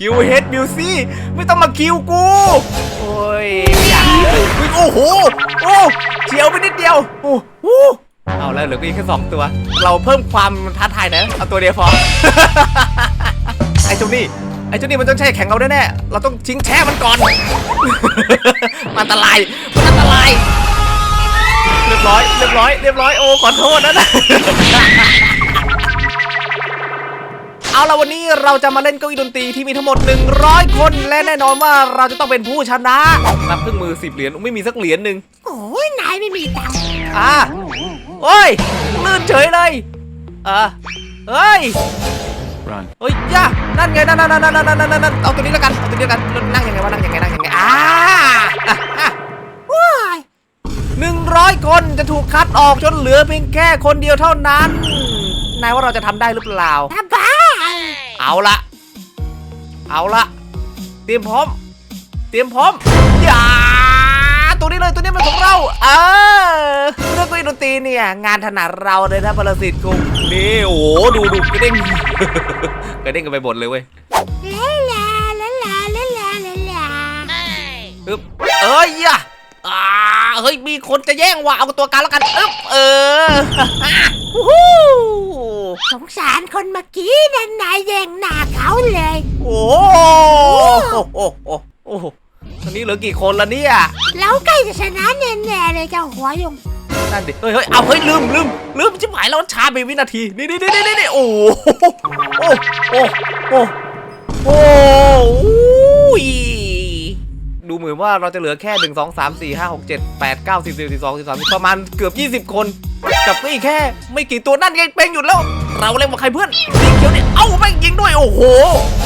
คิวเฮดมิวซี่ไม่ต้องมาคิวกู โอ้ยไม่อยากอุ๊ยโอ้โหโอ้เฉียวไปนิดเดียวโอ้โหเอาแล้วเหลือกูอีกแค่สองตัว เราเพิ่มความท้าทายนะเอาตัวเดียวพอไอ้เจ้านี่ไอ้เจ้านี่มันต้องแช่แข็งเราแน่ๆเราต้องชิงแช่มันก่อนมันอันตรายมันอันตรายเรียบร้อยเรียบร้อยเรียบร้อยโอ้ขอโทษนะนะ เอาละวันนี้เราจะมาเล่นเก้าอี้ดนตรีที่มีทั้งหมด 100 คน และแน่นอนว่าเราจะต้องเป็นผู้ชนะรับเครื่องมือ10เหรียญไม่มีสักเหรียญหนึ่งโอ้ยนายไม่มีตังค์อะโอ้ยลื่นเฉยเลยอะเฮ้ย Run. เฮ้ยย่านั่นไงนั่นนั่นนั่นนั่นนั่นนั่นนั่นเอาตัวนี้แล้วกันเอาตัวนี้แล้วกันนั่งยังไงวะนั่งยังไงนั่งยังไงอ่าอะอะว้ายหนึ่งร้อยคนจะถูกคัดออกจนเหลือเพียงแค่คนเดียวเท่านั้นนายว่าเราจะทำได้หรือเปล่าถ้าบ้า เอาละเอาละเตรียมพร้อม เตรียมพร้อมอย่าตัวนี้เลยตัวนี้มันของเรา เออเรื่องดนตรีเนี่ยงานถนัดเราเลยนะประสิทธิ์กุงนี่โอ้โหดูดูกระเด้งกระเด้งกันไปหมดเลยเว้ยลาลาลาลาลลาาอึ๊บเอ้ยอะเฮ้ยมีคนจะแย่งว่ะเอาตัวการแล้วกันอึ๊บเออฮู้ สงสารคนเมื่อกี้นั่นนายแย่งหน้าเขาเลยโอ้โหโอ้โหโอ้โหโอ้โหตอนนี้เหลือกี่คนละเนี่ยเราใกล้จะชนะแน่ๆเลยเจ้าหัวยงนั่นดิเฮ้ยเฮ้ยเอาเฮ้ยลืมลืมลืมชิบหายแล้วช้าไปวินาทีนี่นี่นี่นี่นี่โอ้โหโอ้โอ้โอ้โอ้ยดูเหมือนว่าเราจะเหลือแค่1 2 3 4 5 6 7 8 9 10 11 12 13ประมาณเกือบ20คน กับนี่แค่ ไม่กี่ตัวนั่นไงเป้งหยุดแล้ว เราเล่นกับใครเพื่อนสีเขียวเนี่ยเอ้าแม่งยิงด้วยโอ้โห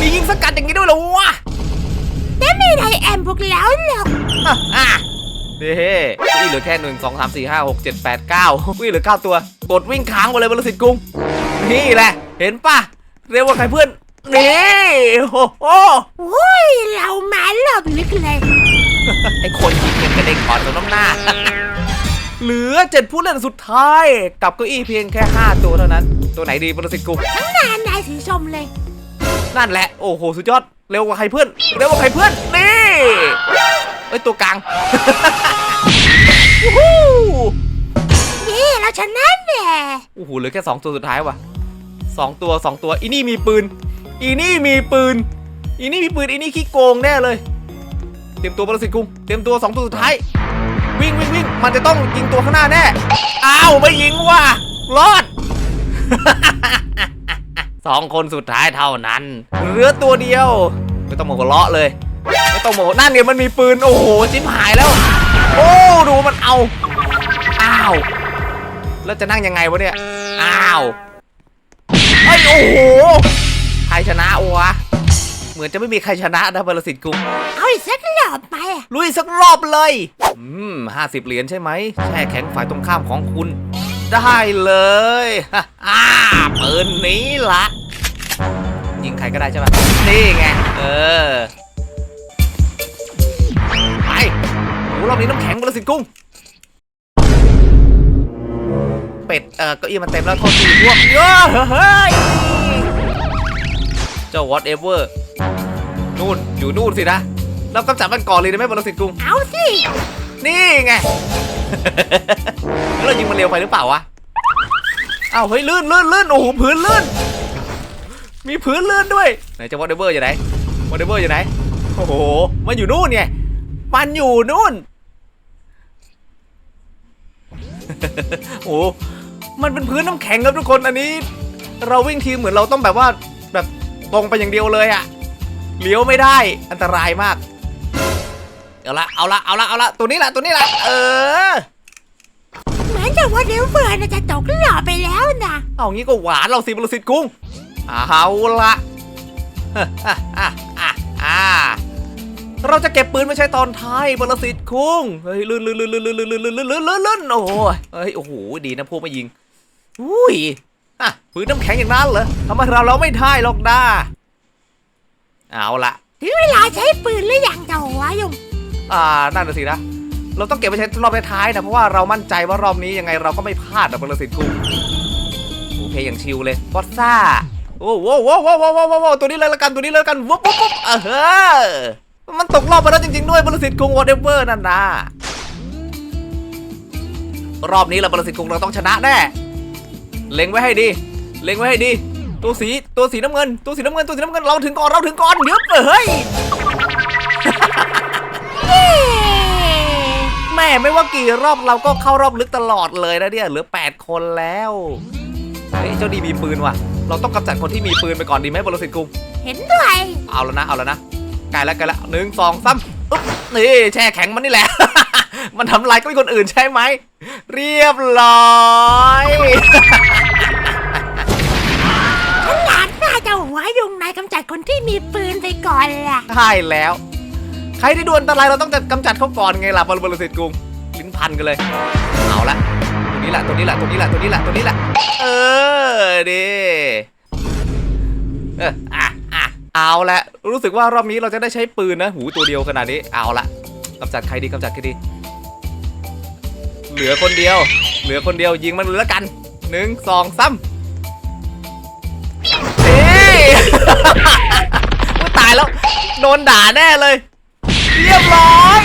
มียิงสกัดอย่างนี้ด้วยเหรอวะแต่ไม่ได้แอมพวกเราหรอกอะเฮ้วิ่งเหลือแค่หนึ่งสองสามสี่ห้าหกเจ็ดแปดเก้าวิ่งเหลือเก้าตัวกดวิ่งค้างไปเลยบริสิทธิ์กรุงนี่แหละ เห็นป่ะเร็วกว่าใครเพื่อนนี่โอ้โหโอ้ยเรามารอบลึกเลยไอคนยิงเงินกระเด็นก่อนตรงน้ำหน้า เหลือเจ็ดผู้เล่นสุดท้าย กับเก้าอี้เพียงแค่ห้าตัวเท่านั้น ตัวไหนดีบริสิทธิ์กรุงทั้งหน้านายสีส้มเลย นั่นแหละ โอ้โห สุดยอด เร็วกว่าใครเพื่อน เร็วกว่าใครเพื่อน นี่ เอ้ย ตัวกลางวู้ฮู้นี่เราชนะแน่โอ้โห เหลือแค่สองตัวสุดท้ายว่ะสองตัวสองตัว อีนี่มีปืน อีนี่มีปืน อีนี่มีปืน อีนี่ขี้โกงแน่เลย เตรียมตัวบรสิทธิ์กุ้งเตรียมตัวสองตัวสุดท้าย วิ่งวิ่งวิ่งมันจะต้องยิงตัวข้างหน้าแน่ อ้าวไม่ยิงว่ะรอด สองคนสุดท้ายเท่านั้นเหลือตัวเดียว ไม่ต้องมาหัวเราะเลย ไม่ต้องมาหัวนั่นเนี่ยมันมีปืน โอ้โหจิ้มหายแล้ว โอ้ดูมันเอา อ้าว แล้วจะนั่งยังไงวะเนี่ย อ้าว เฮ้ยโอ้โห ใครชนะวะ เหมือนจะไม่มีใครชนะนะบรสิทธิ์กุงเอาอีกสักรอบไปอะลุยสักรอบเลย อืมห้าสิบเหรียญใช่ไหมแช่แข็งฝ่ายตรงข้ามของคุณ ได้เลยฮ่าฮ่าปืนนี้ละยิงใครก็ได้ใช่ไหมนี่ไง เออ ไปโอ้รอบนี้น้ำแข็งบรสิทธิ์กุ้งเป็ด เออเก็อี้มันเต็มแล้วโทษทีพวกเยอะเฮ้ย เจ้า whatever นู่นอยู่นู่นสินะเรากำจัดมันก่อนเลยได้ไหมบรสิทธิ์กุ้งเอาสิ นี่ไง แล้วเรายิงมันเร็วไปหรือเปล่าวะอ้าวเฮ้ยลื่นลื่นลื่นโอ้โหพื้นลื่น มีพื้นลื่นด้วยไหนจะวอเดเบอร์อยู่ไหนวอเดเบอร์อยู่ไหนโอ้โหมันอยู่นู่นไงมันอยู่นู่นโอ้โหมันเป็นพื้นน้ำแข็งครับทุกคนอันนี้ เราวิ่งทีมเหมือนเราต้องแบบว่าแบบตรงไปอย่างเดียวเลยอะ เลี้ยวไม่ได้อันตรายมาก เอาละเอาละเอาละเอาละตัวนี้ละตัวนี้ละเออเหมือนจะว่าเดี๋ยวเฟิร์นจะตกหล่อไปแล้วนะเอางี้ก็หวานเราสิบรสิทธิ์กุ้งเอาละอะอะอะอะอะเราจะเก็บปืนมาใช้ตอนท้ายบรสิทธิ์กุ้งเฮ้ยลื่นลื่นลื่นลื่นลื่นลื่นลื่นลื่นลื่นลื่นลื่นลื่นโอ้ยเฮ้ยโอ้โหดีนะพวกไม่ยิงอุ้ยอะปืนน้ำแข็งอย่างนั้นเหรอทำไมเราเราไม่ได้หรอกด้า เอาละถึงเวลาใช้ปืนหรือยังเจ้าหัวยงอ่านั่นน่ะสินะ เราต้องเก็บไปใช้รอบท้ายๆนะ เพราะว่าเรามั่นใจว่ารอบนี้ยังไงเราก็ไม่พลาดนะบรสิทธิ์กุ้งโอ้เพลงอย่างชิลเลยฟอสซ่า โอ้โหโว้โว้โว้โว้โว้โว้ตัวนี้เลยละกัน ตัวนี้เลยละกันวุ๊บวุ๊บวุ๊บเออเฮ้อมันตกรอบไปแล้วจริงๆด้วยบริสิทธิ์กรุงวอเตเวอร์นั่นนะรอบนี้เราบริสิทธิ์กรุงเราต้องชนะแน่ เล็งไว้ให้ดี เล็งไว้ให้ดี ตัวสีตัวสีน้ำเงิน ตัวสีน้ำเงินตัวสีน้ำเงินเราถึงก่อนเราถึงก่อนเดี๋ยวเฮ้ยแม่ไม่ว่ากี่รอบเราก็เข้ารอบลึกตลอดเลยนะเนี่ยเหลือ 8 คนแล้วเฮ้ยเจ้าดีมีปืนว่ะ เราต้องกำจัดคนที่มีปืนไปก่อนดีไหมบรสิทธิ์กรุงเห็นด้วย เอาแล้วนะเอาแล้วนะใกล้แล้วใกล้แล้วหนึ่งสองสามอุ๊บนี่แช่แข็งมันนี่แหละ มันทำลายก็มีคนอื่นใช่ไหมเรียบร้อย ยุงนายกำจัดคนที่มีปืนไปก่อนล่ะ ใช่แล้ว ใครที่ดวอันตรายเราต้องจะกำจัดเขาก่อนไงล่ะบรบรสิทธิ์กรุงลิ้นพันกันเลยเอาละตัวนี้แหละตัวนี้แหละตัวนี้แหละตัวนี้แหละตัวนี้แหละเออดีเอออะอะเอาละรู้สึกว่ารอบนี้เราจะได้ใช้ปืนนะหูตัวเดียวขนาดนี้เอาละกำจัดใครดีกำจัดใครดีเหลือคนเดียว เหลือคนเดียวยิงมันเลยละกันหนึ่งสองสาม อุ๊ยตายแล้ว โดนด่าแน่เลย เรียบร้อย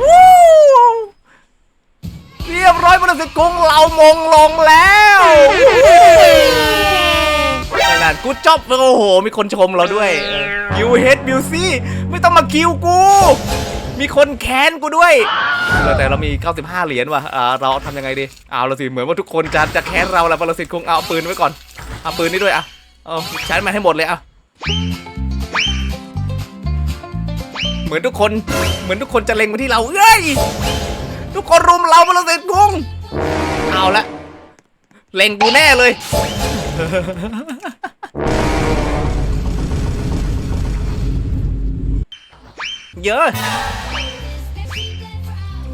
วู้เรียบร้อยบริษัทกรุงเรามงลงแล้วขนาดกูจอบโอ้โห มีคนชมเราด้วยยูเฮดบิวซี่ไม่ต้องมาคิวกู มีคนแค้นกูด้วยเออแต่เรามี 95 เหรียญว่ะอ่าเราทำยังไงดีเอาละสิเหมือนว่าทุกคนจะจะแค้นเราแหละบริษัทคงเอาปืนไว้ก่อนเอาปืนนี้ด้วยอะ เอาใช้มันให้หมดเลยอะเหมือนทุกคน เหมือนทุกคนจะเล็งมาที่เราเอ้ย ทุกคนรุมเราบริษัทคงเอาละ เล็งกูแน่เลย เยอะ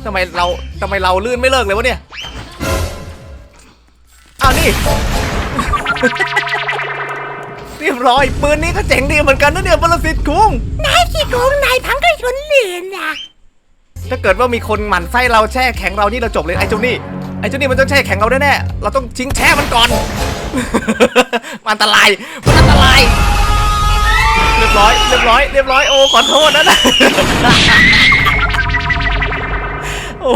ทำไมเราทำไมเราลื่นไม่เลิกเลยวะเนี่ย อ้าวนี่ เรียบร้อยปืนนี้ก็เจ๋งดีเหมือนกันนะเนี่ยบรสิทธิ์คุ้งนายขี้โกงนายพังกับคนอื่นน่ะถ้าเกิดว่ามีคนหมั่นไส้เราแช่แข็งเรานี่เราจบเลยไอ้เจ้านี่ไอ้เจ้านี่มันต้องแช่แข็งเราแน่ๆเราต้องชิงแช่มันก่อน มันอันตรายมันอันตราย เรียบร้อยเรียบร้อยเรียบร้อยโอ้ขอโทษนะนะโอ้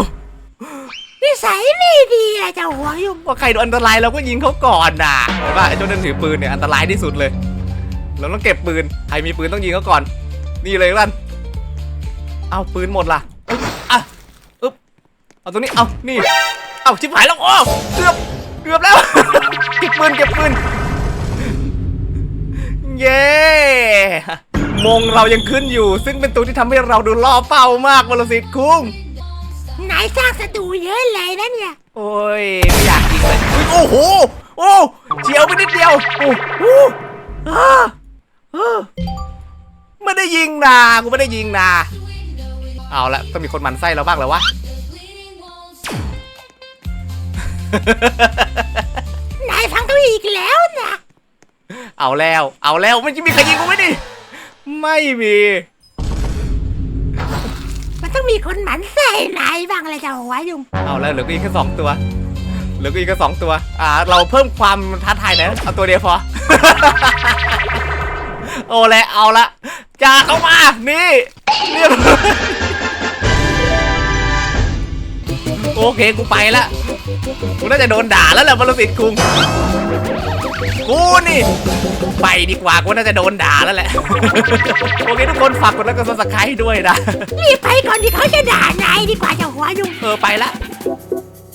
นิสัยไม่ดีอะเจ้าหัวยุ่งพอใครโดนอันตรายเราก็ยิงเขาก่อนน่ะเห็นป่ะไอ้เจ้านั่นถือปืนเนี่ยอันตรายที่สุดเลย เราต้องเก็บปืน ใครมีปืนต้องยิงเขาก่อน นี่เลยลั่นเอาปืนหมดล่ะอะอึ๊บเอาตรงนี้ เอานี่ เอาชิบหายแล้วโอ้เกือบเกือบแล้ว เก็บปืนเก็บปืน เย้มงเรายังขึ้นอยู่ ซึ่งเป็นตัวที่ทำให้เราดูล่อเป้ามากวรสิทธิ์คุ้ง นายสร้างศัตรูเยอะเลยนะเนี่ย โอ้ยไม่อยากยิงเลยอุ๊ยโอ้โห โอ้เฉียวไปนิดเดียว โอ้โหอ่าอ่าไม่ได้ยิงนะกูไม่ได้ยิงนะเอาละต้องมีคนหมันไส้เราบ้างแล้ววะ นายพังเขาอีกแล้วนะ เอาแล้ว เอาแล้ว มันจะมีใครยิงกูไหมดิไม่มีมัน ต้องมีคนหมันใส่นายบ้างเลยเจ้าหัวยุงเอาแล้วเหลือกูอีกแค่สองตัว เหลือกูอีกแค่สองตัว อ่า เราเพิ่มความท้าทายหนะเอาตัวเดียวพอ โอ้แล้วเอาละจ่าเข้ามา นี่เรียบร้อยโอเค กูไปละกูน่าจะโดนด่าแล้วแหละบรสิทธิ์คุง กูนี่ ไปดีกว่ากูน่าจะโดนด่าแล้วแหละ โอเคทุกคนฝากกดไลค์กดซับสไครต์ด้วยนะ รีบไปก่อนที่เขาจะด่านายดีกว่าเจ้าหัวยุงเออไปละ